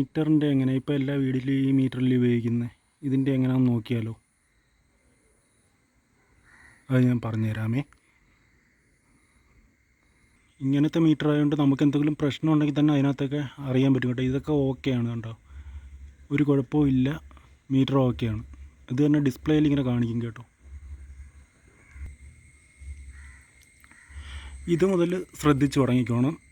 മീറ്ററിന്റെ എങ്ങനെ? ഇപ്പോൾ എല്ലാ വീട്ടിലും ഈ മീറ്ററിൽ ഉപയോഗിക്കുന്നത്? ഇതിന്റെ എങ്ങനെയാണെന്ന് നോക്കിയാലോ. അത് ഞാൻ പറഞ്ഞുതരാമേ. ഇങ്ങനത്തെ മീറ്റർ ആയതുകൊണ്ട് നമുക്ക് എന്തെങ്കിലും പ്രശ്നം ഉണ്ടെങ്കിൽ തന്നെ അതിനകത്തൊക്കെ അറിയാൻ പറ്റും കേട്ടോ. ഇതൊക്കെ ഓക്കെയാണ് കേട്ടോ ഒരു കുഴപ്പവും ഇല്ല. മീറ്റർ ഓക്കെയാണ് ഇത് തന്നെ ഡിസ്പ്ലേയിൽ ഇങ്ങനെ കാണിക്കും കേട്ടോ. ഇത് മുതൽ ശ്രദ്ധിച്ച് തുടങ്ങിക്കോണം.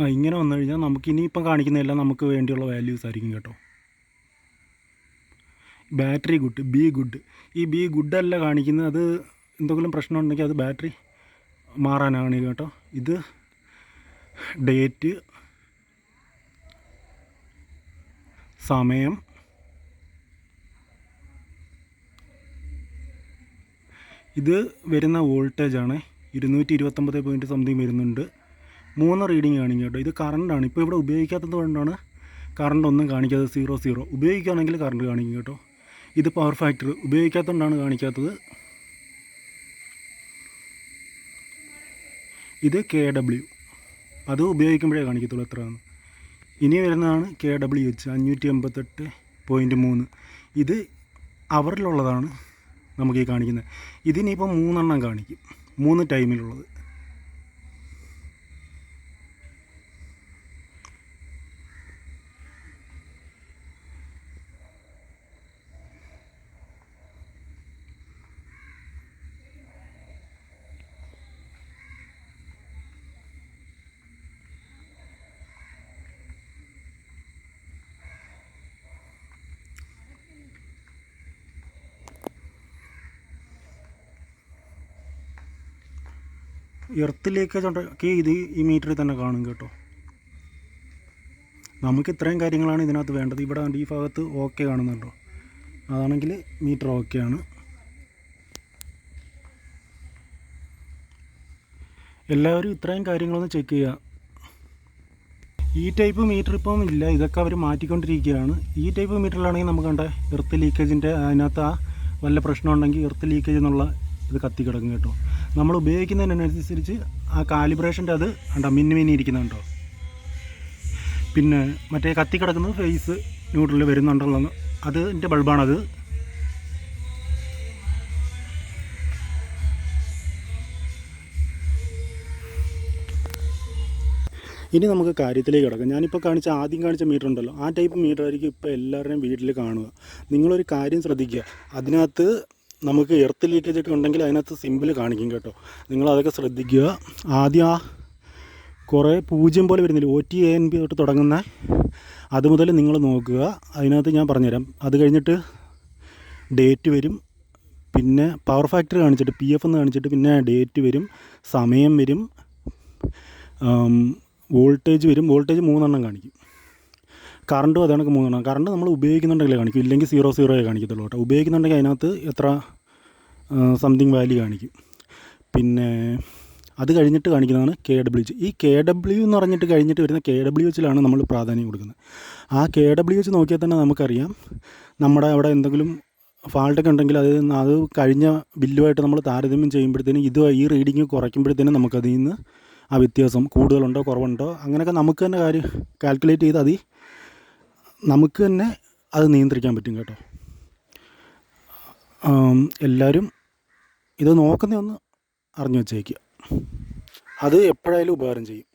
ആ ഇങ്ങനെ വന്നു കഴിഞ്ഞാൽ നമുക്ക് ഇനിയിപ്പം കാണിക്കുന്നതെല്ലാം നമുക്ക് വേണ്ടിയുള്ള വാല്യൂസ് ആയിരിക്കും കേട്ടോ. ബാറ്ററി ഗുഡ് ബി ഗുഡ് ഈ ബി ഗുഡ് അല്ല കാണിക്കുന്നത് അത് എന്തെങ്കിലും പ്രശ്നം ഉണ്ടെങ്കിൽ അത് ബാറ്ററി മാറാനാണ് കേട്ടോ. ഇത് ഡേറ്റ് സമയം ഇത് വരുന്ന വോൾട്ടേജാണ് ഇരുന്നൂറ്റി ഇരുപത്തൊമ്പത് പോയിന്റ് സംതിങ് വരുന്നുണ്ട്. മൂന്ന് റീഡിങ് കാണിക്കും കേട്ടോ. ഇത് കറണ്ടാണ് ഇപ്പോൾ ഇവിടെ ഉപയോഗിക്കാത്തത് കൊണ്ടാണ് കറണ്ട് ഒന്നും കാണിക്കാത്തത് സീറോ സീറോ ഉപയോഗിക്കുകയാണെങ്കിൽ കറണ്ട് കാണിക്കും കേട്ടോ. ഇത് പവർ ഫാക്ടർ ഉപയോഗിക്കാത്തതുകൊണ്ടാണ് കാണിക്കാത്തത്. ഇത് കെ ഡബ്ല്യു അത് ഉപയോഗിക്കുമ്പോഴേ കാണിക്കത്തുള്ളൂ എത്രയാണ് ഇനി വരുന്നതാണ് കെ ഡബ്ല്യു എച്ച് അഞ്ഞൂറ്റി എൺപത്തെട്ട് പോയിന്റ് മൂന്ന്. ഇത് അവറിലുള്ളതാണ് നമുക്ക് ഈ കാണിക്കുന്നത്. ഇതിനിപ്പോൾ മൂന്നെണ്ണം കാണിക്കും. മൂന്ന് ടൈമിലുള്ളത് എർത്ത് ലീക്കേജ് ഉണ്ടെങ്കിൽ ഇത് ഈ മീറ്ററിൽ തന്നെ കാണും കേട്ടോ. നമുക്ക് ഇത്രയും കാര്യങ്ങളാണ് ഇതിനകത്ത് വേണ്ടത്. ഇവിടെ ഈ ഭാഗത്ത് ഓക്കെ കാണുന്നുണ്ടോ അതാണെങ്കിൽ മീറ്റർ ഓക്കെയാണ് എല്ലാവരും ഇത്രയും കാര്യങ്ങളൊന്ന് ചെക്ക് ചെയ്യുക. ഈ ടൈപ്പ് മീറ്റർ ഇപ്പം ഇല്ല. ഇതൊക്കെ അവർ മാറ്റിക്കൊണ്ടിരിക്കുകയാണ്. ഈ ടൈപ്പ് മീറ്ററിലാണെങ്കിൽ നമുക്ക് കണ്ട എർത്ത് ലീക്കേജിന്റെ അതിനകത്ത് ആ വല്ല പ്രശ്നമുണ്ടെങ്കിൽ എർത്ത് ലീക്കേജ് എന്നുള്ള ഇത് കത്തി കിടക്കും കേട്ടോ. നമ്മൾ ഉപയോഗിക്കുന്നതിനനുസരിച്ച് ആ കാലിബ്രേഷന്റെ അത് കണ്ടോ മിന്നി മിന്നി ഇരിക്കുന്നുണ്ടോ പിന്നെ മറ്റേ കത്തി കിടക്കുന്നത് ഫേസ് ന്യൂട്രലിൽ വരുന്നുണ്ടല്ലോ. അതിന്റെ ബൾബാണത് ഇനി നമുക്ക് കാര്യത്തിലേക്ക് കിടക്കാം. ഞാനിപ്പോൾ കാണിച്ച ആദ്യം കാണിച്ച മീറ്റർ ഉണ്ടല്ലോ. ആ ടൈപ്പ് മീറ്റർ ആയിരിക്കും ഇപ്പോൾ എല്ലാവരുടെയും വീട്ടിൽ കാണുക. നിങ്ങളൊരു കാര്യം ശ്രദ്ധിക്കുക. അതിനകത്ത് നമുക്ക് എർത്ത് ലീക്കേജ് ഒക്കെ ഉണ്ടെങ്കിൽ അതിനകത്ത് സിമ്പിൾ കാണിക്കും കേട്ടോ. നിങ്ങൾ അതൊക്കെ ശ്രദ്ധിക്കുക. ആദ്യം ആ കുറേ പൂജ്യം പോലെ വരുന്നില്ല? O T A N P തൊട്ട് തുടങ്ങുന്ന അത് മുതൽ നിങ്ങൾ നോക്കുക. അതിനകത്ത് ഞാൻ പറഞ്ഞുതരാം. അത് കഴിഞ്ഞിട്ട് ഡേറ്റ് വരും. പിന്നെ പവർ ഫാക്ടർ കാണിച്ചിട്ട് പി എഫ് എന്ന് കാണിച്ചിട്ട് പിന്നെ ഡേറ്റ് വരും. സമയം വരും. വോൾട്ടേജ് വരും. വോൾട്ടേജ് മൂന്നെണ്ണം കാണിക്കും. കറണ്ടും കണക്ക് മൂന്നെണ്ണം. കറണ്ട് നമ്മൾ ഉപയോഗിക്കുന്നുണ്ടെങ്കിൽ കാണിക്കും. ഇല്ലെങ്കിൽ സീറോ സീറോയെ കാണിക്കത്തുള്ളൂ കേട്ടോ. ഉപയോഗിക്കുന്നുണ്ടെങ്കിൽ അതിനകത്ത് എത്ര സംതിങ് വാല്യൂ കാണിക്കും. പിന്നെ അത് കഴിഞ്ഞിട്ട് കാണിക്കുന്നതാണ് കെ ഡബ്ല്യു ഈ കെ ഡബ്ല്യു എന്ന് പറഞ്ഞിട്ട് കഴിഞ്ഞിട്ട് വരുന്ന കെ ഡബ്ല്യു എച്ചിലാണ് നമ്മൾ പ്രാധാന്യം കൊടുക്കുന്നത്. ആ കെ ഡബ്ല്യു എച്ച് നോക്കിയാൽ തന്നെ നമുക്കറിയാം. നമ്മുടെ അവിടെ എന്തെങ്കിലും ഫാൾട്ടൊക്കെ ഉണ്ടെങ്കിൽ അത് അത് കഴിഞ്ഞ ബില്ലുമായിട്ട് നമ്മൾ താരതമ്യം ചെയ്യുമ്പോഴത്തേനും ഇത് ഈ റീഡിങ് കുറയ്ക്കുമ്പോഴത്തേനും നമുക്കതിൽ നിന്ന് ആ വ്യത്യാസം കൂടുതലുണ്ടോ കുറവുണ്ടോ അങ്ങനെയൊക്കെ നമുക്ക് തന്നെ കാര്യം കാൽക്കുലേറ്റ് ചെയ്ത് അതി നമുക്ക് തന്നെ അത് നിയന്ത്രിക്കാൻ പറ്റും കേട്ടോ. എല്ലാവരും ഇത് നോക്കുന്ന ഒന്ന് അറിഞ്ഞു വച്ചേക്കുക. അത് എപ്പോഴായാലും ഉപകാരം ചെയ്യും.